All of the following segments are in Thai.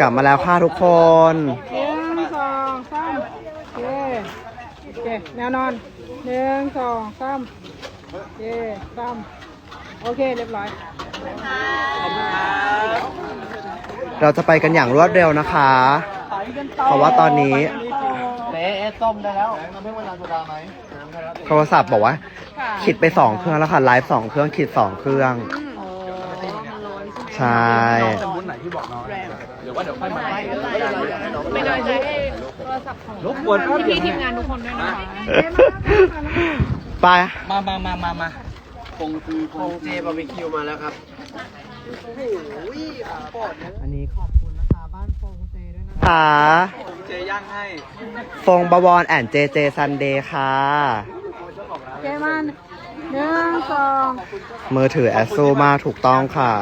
กลับมาแล้วค่ะทุกคนหนึ่งสองสามโอเคโอเคแนวนอนหนึ่งสองสามโอเคสามโอเค เรียบร้อย เราจะไปกันอย่างรวดเร็วนะคะ เพราะว่าตอนนี้เต๊ะต้มได้แล้วน้ำผึ้งมะนาวโซดาไหมโทรศัพท์บอกว่า คิดไปสองเครื่องแล้วค่ะ ไลฟ์สองเครื่อง คิดสองเครื่อง ใช่วุ้นไหนที่บอกน้องหรือว่าเดี๋ยวค่อยมาไม่ได้ใช้โทรศัพท์ของรบกวนแป๊บเดียวทีมงานทุกคนด้วยนะคะไปมามามามามาคงคือคงเจบาร์บีคิวมาแล้วครับอันนี้ขอบคุณนะคะบ้านฟงเจด้วยนะคะเจย่างให้ ฟงบวรแอนเจเจซันเดย์ค่ะ เจมัน หนึ่งสองมือถือแอสโซมาถูกต้องค่ะ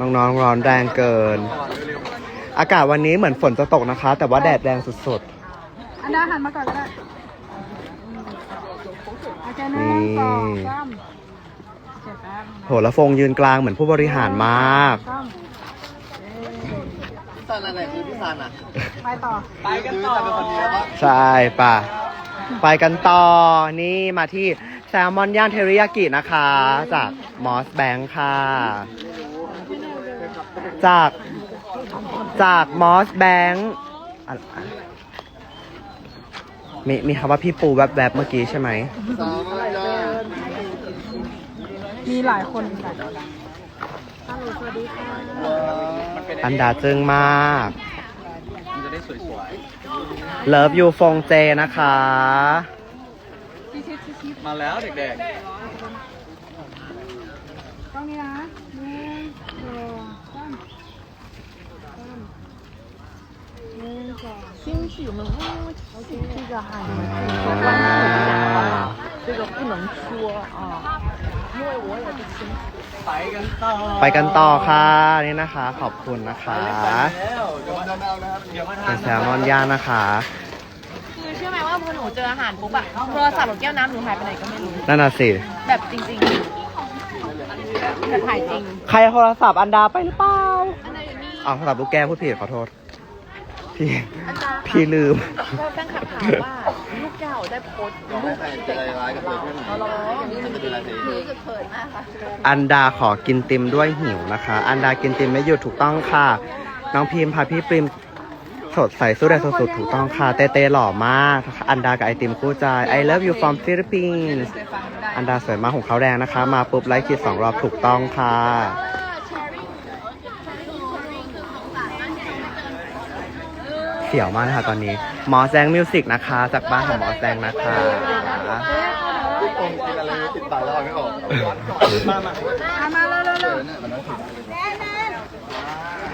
น้องๆร้อนแรงเกิน อากาศวันนี้เหมือนฝนจะตกนะคะ แต่ว่าแดดแรงสุดอันดาหันมาก่อนก็ได้โอเคหนึ่งสองสามเจ็บแป๊บๆโหแล้วฟงยืนกลางเหมือนผู้บริหารมาก สามพี่ซันอะไรคือพี่ซันอะไปต่อ ไปกันต่อเป็นคนเดียวใช่ป่ะ ไปกันต่อ นี่มาที่แซลมอนย่างเทริยากินะคะ จากมอสแบงค์ค่ะ จากจากมอสแบงค์มีมีคำว่าพี่ปูแวบๆเมื่อกี้ใช่ไหมสามยามีหลายคนหลายคนฮัลโหลสวัสดีค่ะมันเป็นอันดาจึงมากมันจะได้ส วย เลิฟยูฟงเจนะคะ ชิชิชิชิ ๆ มาแล้วเด็ก กล้องนี้นะหนึ่งสองสามสามหนึ่งสอง 兴许我们嗯，这个哈，你们自己说关注一下好不好？这个不能说啊，因为我也不清楚。 ๆ ไปกันต่อไปกันต่อค่ะนี่นะคะ ขอบคุณนะคะแล้วเดี๋ยวมาทานนะครับเดี๋ยวมาทาเป็นนแซลมอนย่างนะคะ คือเชื่อไหมว่าพอหนูเจออาหารปุ๊บอะโทรศัพท์หรือแก้วน้ำหนูหายไปไหนก็ไม่รู้ นั่นน่ะสิ แบบจริงๆแบบถ่ายจริง ใครโทรศัพท์อันดาไปหรือเปล่า อันไหนอยู่นี่อ้าวโทรศัพท์ลูกแก้วพูดผิดขอโทษ พี่อาจารย์พี่ลืมก็แฟนคลับถามว่าลูกแก้วได้โพสต์รูปที่เด็กกับเราเราเรานี่มันเป็นรู้สึกเขินมากค่ะอันดาขอกินติมด้วยหิวนะคะ อันดากินติมไม่หยุดถูกต้องค่ะ น้องพิมพ์พาพี่ปริมสดใสสู้แดดสุดๆถูกต้องค่ะ เต้เต้หล่อมาก อันดากับไอติมคู่ใจ I love you from Philippines อันดาสวยมากของเขาแดงนะคะ มาปุ๊บไลค์คิดสองรอบถูกต้องค่ะ สียวมากนะคะตอนนี้หมอแซงมิวสิกนะคะ จากบ้านของหมอแซงนะคะทุกคนกินอะไรติดปากแล้วไม่ออกมามามาเร็วเร็ว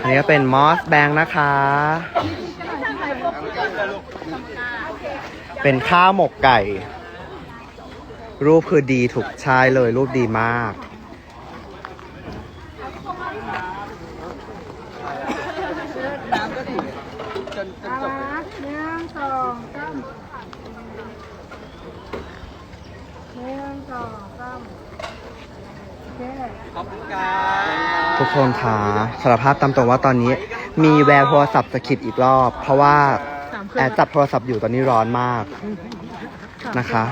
อันนี้ก็เป็นมอสแบงนะคะ เป็นข้าวหมกไก่ รูปคือดีถูกใช่เลยรูปดีมาก จนจน มา จบ นะหนึ่งสองสามหนึ่งสองสามโอเค ขอบคุณครับ ทุกคนคะสารภาพตามตรงว่าตอนนี้ มีแววโทรศัพท์สะกิดอีกรอบ เพราะว่าสามเคแอรื่องดจับโทรศัพท์อยู่ตอนนี้ร้อนมากนะคะ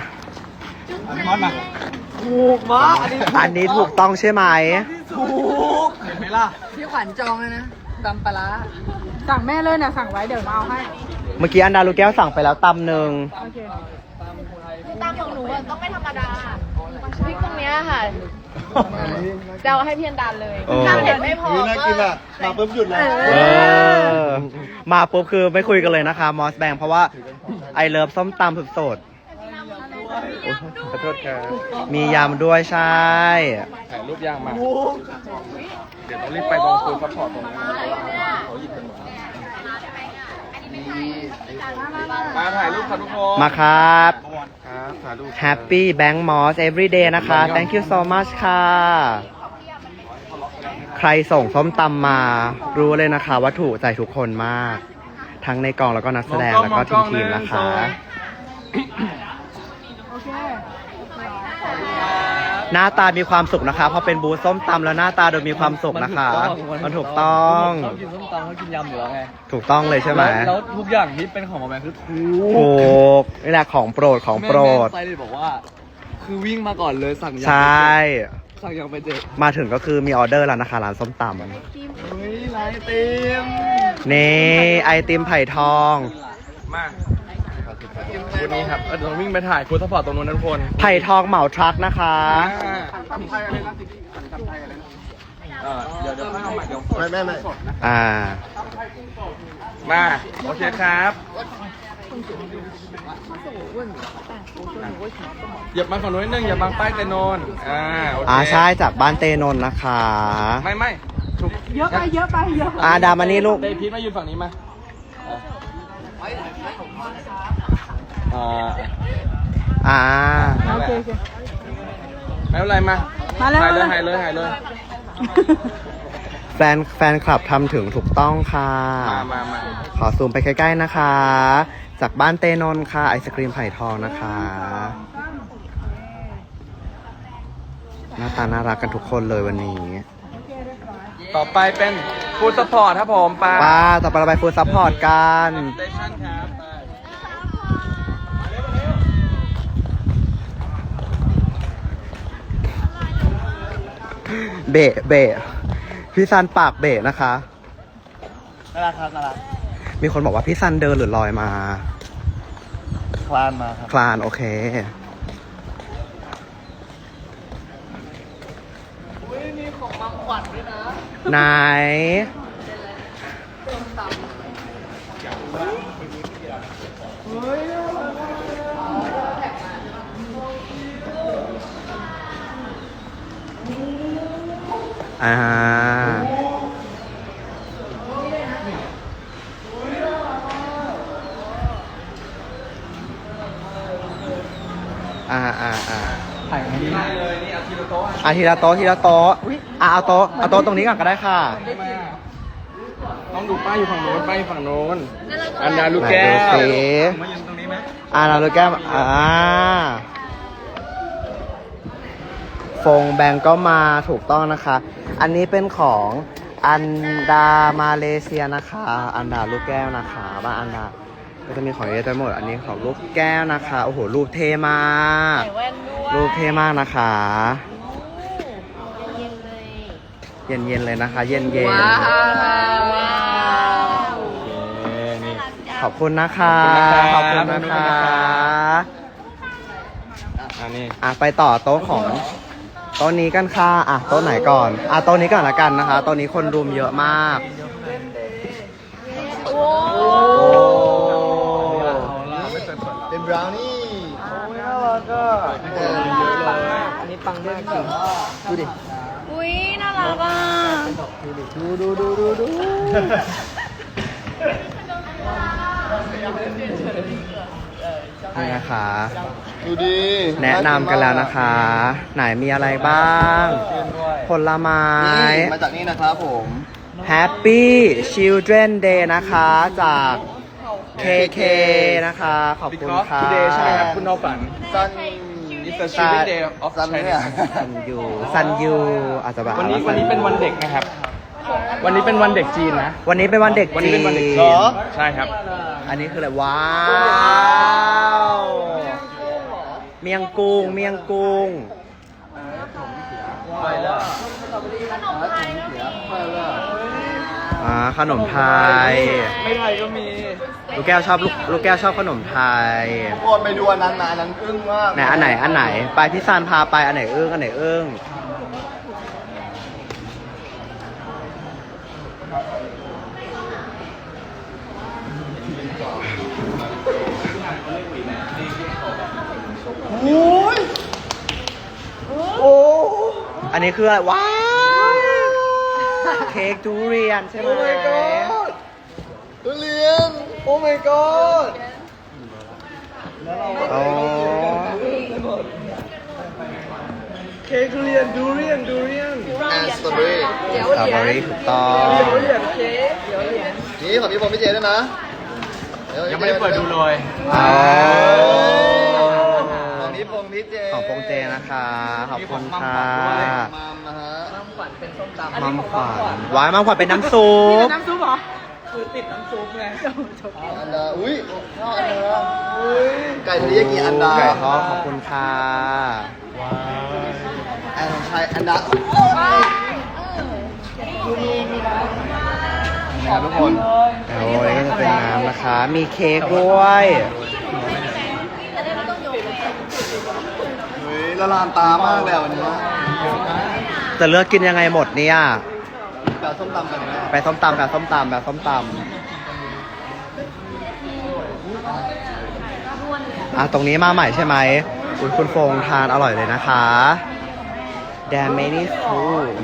มอนมาถูกมากอันนี้อันนี้ถูกต้องใช่ไหมถูกเห็นไหมล่ะพี่ขวัญจองเลยนะตำปลาร้าสั่งแม่เลยนะสั่งไว้เดี๋ยวมาเอาให้ เมื่อกี้อันดาลูกแก้วสั่งไปแล้วตำหนึ่งโอเคตามของหนูอะต้องไม่ธรรมดาพริกตรงเนี้ยค่ะ จะเอาให้พี่อันดานเลยโอ้ ถ้าเผ็ดไม่พอน่ากินอะมาปุ๊บหยุดเลยเออ มาปุ๊บคือไม่คุยกันเลยนะคะมอสแบงเพราะว่าไอเลิฟส้มตำสุดสดขอโทษครับมียำด้วยใช่ ถ่ายรูปย่างมา เดี๋ยวต้องรีบไปตรงฟูดซัพพอร์ตตรงนั้นเขาหยิบกันห มดมาถ่ายรูปครับทุกคนมาครับ ครับถ่ายรูป Happy Bank Moss everyday นะคะ thank you so much ค่ะ ใครส่งส้มตำมา รู้เลยนะคะว่าถูกใจทุกคนมาก ทั้งในกองแล้วก็นักแสดงแล้วก็ทีมทีมๆนะคะ โอเคครับ หน้าตามีความสุขนะคะเพราะเป็นบูธส้มตำแล้วหน้าตาดูมีความสุขนะคะ มันถูกต้องชอบกินส้มตำชอบกินยำอยู่แล้วไงถูกต้องเลยใช่ไหมแล้วแล้วทุกอย่างที่เป็นของหมอแมนคือถูถูกนี่แหละของโปรดของโปรดแม่แม่ไปเลยบอกว่า คือวิ่งมาก่อนเลยสั่งยำใช่สั่งยำไปเจ็ดมาถึงก็คือมีออเดอร์แล้วนะคะร้านส้มตเฮ้ยร้านไอติมำนี่ไอติมไผ่ทองมา วันนี้ครับเออเราวิ่งไปถ่ายฟูดซัพพอร์ตตรงนู้นนะทุกคนไผ่ทองเหมาทรัคนะคะอ่าเดี๋ยวเดี๋ยวเอาใหม่เดี๋ยวไม่ไม่ไม่อ่า มา โอเคครับเหยียบมาฝั่งนู้นนิดนึงอย่าบังป้ายเตนนอ่าโอเคอ่าใช่จากบ้านเตนนท์นะคะ ไม่ไม่ถูกเยอะไปเยอะไปเยอะไป อาดามานี่ลูกเดย์พีทมายืนฝั่งนี้มา อ่าอ่าโอเคโอเคไม่เป็นไรมามาแล้วถ่ายเลยมาแล้วถ่ายเลยถ่ายเลย แฟนแฟนคลับทำถึงถูกต้องค่ะ มามามาขอซูมไปใกล้ๆนะคะ จากบ้านเตนนท์ค่ะ ไอศครีมไผ่ทองนะคะ หน้าตาน่ารักกันทุกคนเลยวันนี้ ต่อไปเป็นฟูดซัพพอร์ตครับผมไปป้าต่อไปเราไปฟูดซัพพอร์ตกัน สเตชันครับ เบะเบะพี่ซันปากเบะนะคะ น่ารักครับน่ารักมีคนบอกว่าพี่ซันเดินหรือลอยมา คลานมาครับ คลานโอเคไหน อ่า อ่าอ่าอ่าถ่ายอันนี้ได้เลยนี่เอาทีละโต๊ะอาทีละโต๊ะทีละโต๊ะอะเอาโต๊ะเอาโต๊ะตรงนี้ก่อนก็ได้ค่ะต้องดูป้ายอยู่ฝั่งโน้นป้ายอยู่ฝั่งโน้นอันดาลูกแก้ไหนดูวสิมายืนตรงนี้ไหมอ่าเราลูกแก้วอ่า ฟงแบงก็มาถูกต้องนะคะ อันนี้เป็นของอันดามาเลเซียนะคะ อันดาลูกแก้วนะคะบ้านอันดาก็จะมีของเยอะไปหมด อันนี้ของลูกแก้วนะคะ โอ้โห รูปเท่มาก ใส่แว่นด้วยรูปเท่มากนะคะเย็นๆเลยเย็นๆเลยนะคะ เย็นๆว้าวโอเคนี่ขอบคุณนะคะ ขขออบบคุคุณณนะนะครัคะ อันนี้ อะไปต่อโต๊ะของ โต๊ะนี้กันค่ะอะโต๊ะไหนก่อนอะโต๊ะนี้ก่อนละกันนะคะโต๊ะนี้คนรุมเยอะมาก โอ้โอ้เป็นบราวนี่น่ารักอะเออเยอะเลยอันนี้ปังมากจริงดูดิอุ้ยน่ารักอะดูดูดูดูดู นี่นะคะ ดูดิแนะนำกันแล้วนะคะ ไหนมีอะไรบ้าง ผลไม้นี่มาจากนี่นะครับผม Happy Children Day นะคะจาก KK นะคะ ขอบบิ๊กคุณคอฟค่ะทูเดย์ใช่ไหมครับคุณนอฝันซัน It's the children day of ซันเนี่ย China ซันยูซันยูอาจจะแบบวันนี้วันนี้เป็นวันเด็กนะครับ วันนี้เป็นวันเด็กจีนนะ วันนี้เป็นวันเด็กวันนี้เป็นวันเด็กจีจีนใช่ครับ อันนี้คืออะไรว้าว เมียงกุ้งเมียงกุ้งอ่าขนมไทย ไม่ไทยก็มี ลูกแก้วชอบลูกลูกแก้วชอบขนมไทยโคตรไปดูอันนั้นมาอันนั้นอึ้งมากไหนอันไหนอันไหน ไปพี่ซานพาไปอันไหนอึ้งอันไหนอึ้ง โอ้อันนี้คืออะไรว้าวเค้กทุเรียนใช่ไหมโอ้ my god ทุเรียน โอ้ my god โอ้เค้กทุเรียนดูเรียนดูเรียนแอนสตรอเบอรี่สตรอเบอรี่ถูกต้องนี่ของพี่ผมพี่เจด้วยนะ ยังไม่ได้เปิดดูเลยอ๋อของนี้ พงมีพี่เจของปงเจนะคะขอบคุณค่ะมัมนะฮะมัมขวัญวายมัมขวัญเป็นน้ำซุปน้ำซุปเหรออันดาอุ้ยข้าวอันดาอุ้ยไก่ทะเลยากิอันดาไก่ทอดขอบคุณค่ะแอนของไทยอันดาครับทุกคนโอ้ยก็จะเป็นน้ำนะคะ มีเค้กด้วย เฮ้ย ละลานตามากเลยอะวันนี้จะเลือกกินยังไงหมดเนี่ยแต่ส้มตำกันไหมไปส้มตำแบบส้มตำแบบส้มตำอะตรงนี้มาใหม่ใช่ไหมคุณคุณโฟงทานอร่อยเลยนะคะ d a m a n y food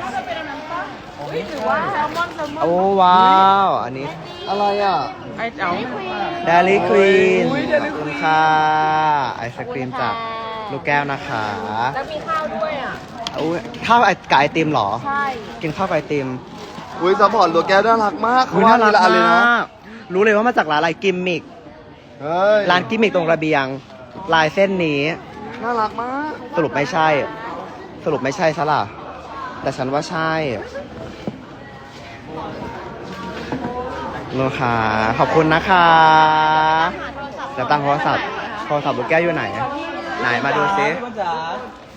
โอ้ว้าว อันนี้อะไรอะ ไอ้เจ๋า d a ลี่ควีนขอบคุณค่ะ ไอศครีมจาก ลูกแก้วนะคะแล้วมีข้าวด้วยอะอุ้ยข้าวไอกับไอติมเหรอ ใช่ กินข้าวกับไอติมอุ้ยซัพพอร์ตตัวแก้วน่ารักมากอุ๊ยเขน่ารัวดกทีละอันเลยนะมากรู้เลยว่ามาจากร้านอะไรกิมมิกเฮ้ยร้านกิมมิกตรงระเบียง ลายเส้นนี้ น่ารักมาก สรุปไม่ใช่ สรุปไม่ใช่ซะล่ะ แต่ฉันว่าใช่นะคะขอบคุณนะคะเดี๋ยวตั้งโทรศัพท์ โทรศัพท์ลูกแก้วอยู่ไหน ไหนมาดูซิ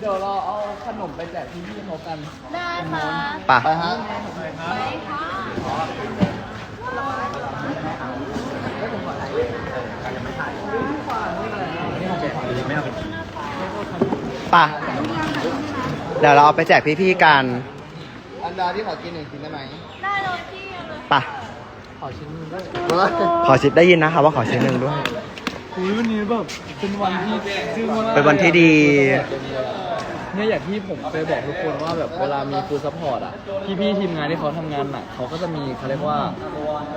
เดี๋ยวเราเอาขนมไปแจกพี่ๆเขากันได้ค่ะป่ะไปฮะป่ะเดี๋ยวเราเอาไปแจกพี่ๆกันอันดาที่ขอกินหนึ่งชิ้นได้ไหมได้เลยพี่ป่ะเฮ้ยขอชิดได้ยินนะคะว่าขอชิ้นหนึ่งด้วย คุยวันนี้แบบเป็นวันที่ซึ่งว่าเป็นวันที่ดี เนี่ยอย่างที่ผมเคยบอกทุกคนว่าแบบเวลามีฟู้ดซัพพอร์ตอะพี่ๆทีมงานที่เขาทำงานหนักเขาก็จะมีเขาเรียกว่า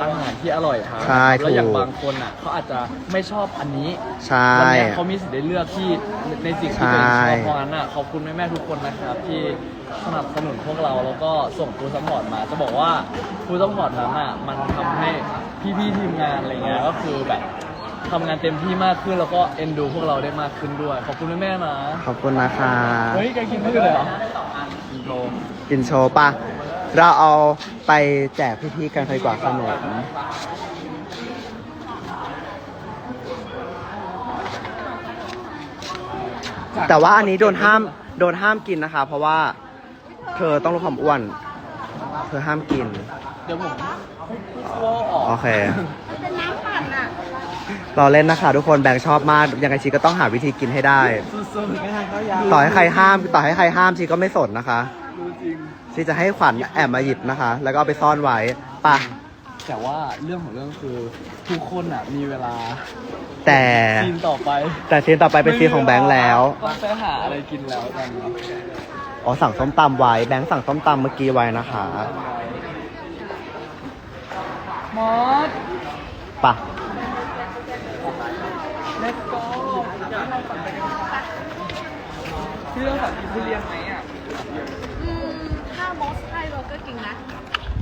อาหารที่อร่อยทานใช่แล้วอย่างถูก บางคนอะเขาอาจจะไม่ชอบอันนี้ใช่ วัเนี้ยเขามีสิทธิ์ได้เลือกที่ในสิ่งที่ตัวเองชใช่ อบเพราะงั้นอะขอบคุณแม่ๆทุกคนนะครับที่สนับสนุนพวกเราแล้วก็ส่งฟู้ดซัพพอร์ตมา จะบอกว่าฟู้ดซัพพอร์ตนั้นอะมันทำให้พี่ๆทีมงานอะไรเงี้ยก็คือแบบ ทำงานเต็มที่มากขึ้นแล้วก็เอ็นดูพวกเราได้มากขึ้นด้วย ขอบคุณแม่ๆนะขอบคุณนะคะเฮ้ยแกกินพืชเลยเหรออินโทรกินโชว์ป่ะเราเอาไปแจกพี่ๆกันดีกว่าขนมแต่ว่าอันนี้โดนห้ามโดนห้ามกินนะคะ เพราะว่าเธอต้องลดความอ้วน เธอห้ามกิน เดี๋ยวผมกลัวออก โอเคเราเล่นนะคะทุกคนแบงค์ชอบมากยังไงชีก็ต้องหาวิธีกินให้ได้ สุดๆไม่ทานข้าวยาวต่อให้ใครห้าม ต่อให้ใครห้ามชีก็ไม่สนนะคะรู้จริง ชีจะให้ขวัญแอบมาหยิบนะคะ แล้วก็เอาไปซ่อนไว้ป่ะแต่ว่าเรื่องของเรื่องคือทุกคนอะมีเวลาแต่ซีนต่อไปแต่ซีนต่อไปเป็นซีนของแบงค์แล้ว ต้องไปหาอะไรกินแล้วกันนะอ๋อสั่งส้มตำไว้แบงค์สั่งส้มตำเมื่อกี้ไว้นะคะมอสป่ะ เลตโก้พี่ต้องสั่งกินทุเรียนไหมอ่ะ อืมถ้ามอสให้เราก็กินนะ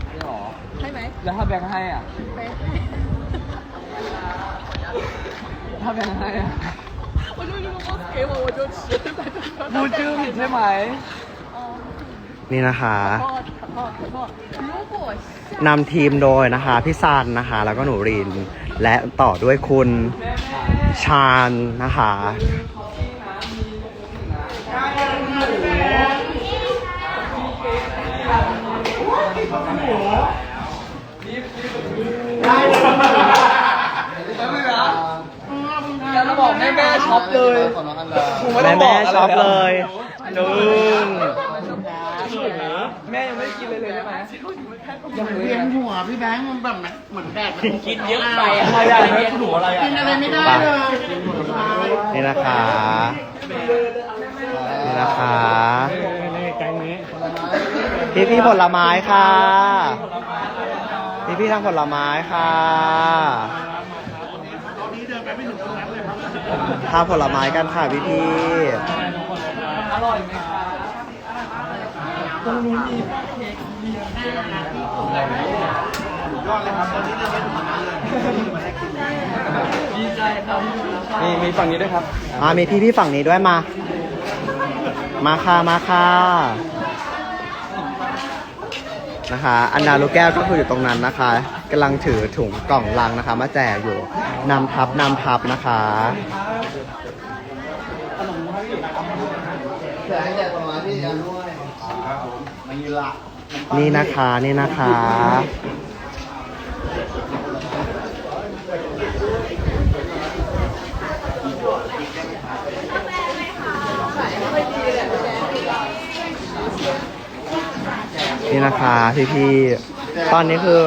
ไม่หรอ ใช่ไหม แล้วถ้าแบงค์ให้อ่ะ ไป ถ้าแบงค์ให้อ่ะ 我就如果 boss 给我，我就吃，在这 พูดชื่อผิดใช่ไหม นี่นะคะ 可怕可怕可怕！如果 นำทีมโดยนะคะพี่ซันนะคะ แล้วก็หนูริน และต่อด้วยคุณ ชาญนะคะ แล้วเราบอกแม่แม่ช็อปเลยของน้องอันดาผมไม่แม่ต้องบแม่อกชอบเลยจึงแม่ยังไม่ได้กินเลยเลยใช่ไหม เวียนหัวพี่แบงค์มันแบบเหมือนแบบกินเยอะไปอะไรอะเรียนหัวอะไรอะกินอะไรไม่ได้เลยนี่นะคะนี่นะคะพี่พี่ผลไม้ค่ะพี่พี่ทางผลไม้ค่ะทานผลไม้กันค่ะพี่พี่อร่อยไหมคะตรงนู้ นมีเค้กเบียร์ดีใจครับมีมีฝั่งนี้ด้วยครับ อ่ามีพี่พี่ฝั่งนี้ด้วยมา มาค่ะมาค่ะนะคะ อันดาลูกแก้วก็คืออยู่ตรงนั้นนะคะกำลังถือถุงกล่องลังนะคะ มาแจกอยู่นำทับนำทับนะคะนี่ นะคะนี่นะคะ นี่นะคะพี่พี่ๆตอนนี้คือ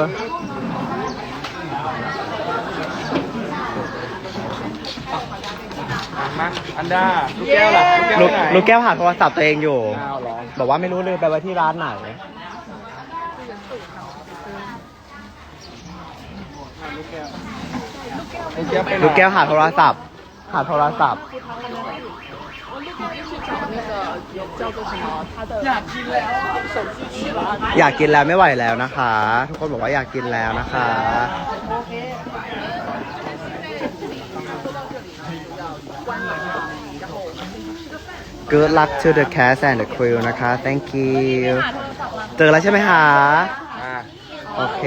มาอันดาลูกแก้วล่ะลูกแก้วลูกไปไหนลูกแก้วหาโทรศัพท์ตัวเองอยู่ อ้าวเหรอ บอกว่าไม่รู้ลืมไปไว้ที่ร้านไหน ลูกแก้วไปไหน ลูกแก้วหาโทรศัพท์ หาโทรศัพท์อยากกินแล้วอยากกินแล้วไม่ไหวแล้วนะคะ ทุกคนบอกว่าอยากกินแล้วนะคะ good luck to the cast and the crew นะคะ thank you เจอแล้วใช่ไหมคะ โอเค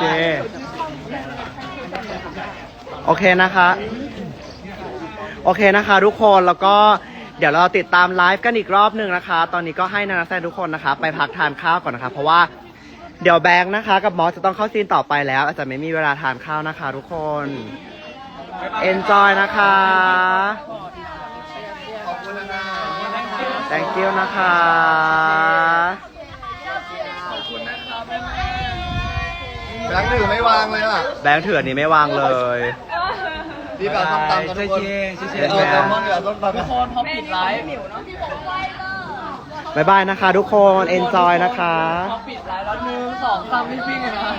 เค โอเคนะคะ โอเคนะคะ ทุกคนแล้วก็เดี๋ยวเราติดตามไลฟ์กันอีกรอบหนึ่งนะคะ ตอนนี้ก็ให้นักแสดงทุกคนนะคะ ไปพักทานข้าวก่อนนะคะ เพราะว่าเดี๋ยวแบงค์นะคะ กับมอสจะต้องเข้าซีนต่อไปแล้ว อาจจะไม่มีเวลาทานข้าวนะคะ ทุกคน enjoy นะคะ thank you นะคะ แบงค์ถือไม่วางเลยอะแบงค์เถื่อนนี้ไม่วางเลย รีบเอาทำตามกันทุกคนเจ๊เจ๊เอาแซลมอนกับต้นปลาทุกคนพอปิดไลฟ์บ๊ายบายนะคะทุกคน enjoy นะคะพอปิดไลฟ์แล้วหนึ่งสองสามวิ่งๆเลยนะ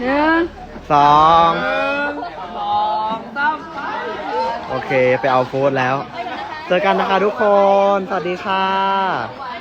หนึ่งสองหนึ่งสองสามโอเคไปเอาโฟสแล้ว เจอกันนะคะทุกคน สวัสดีค่ะ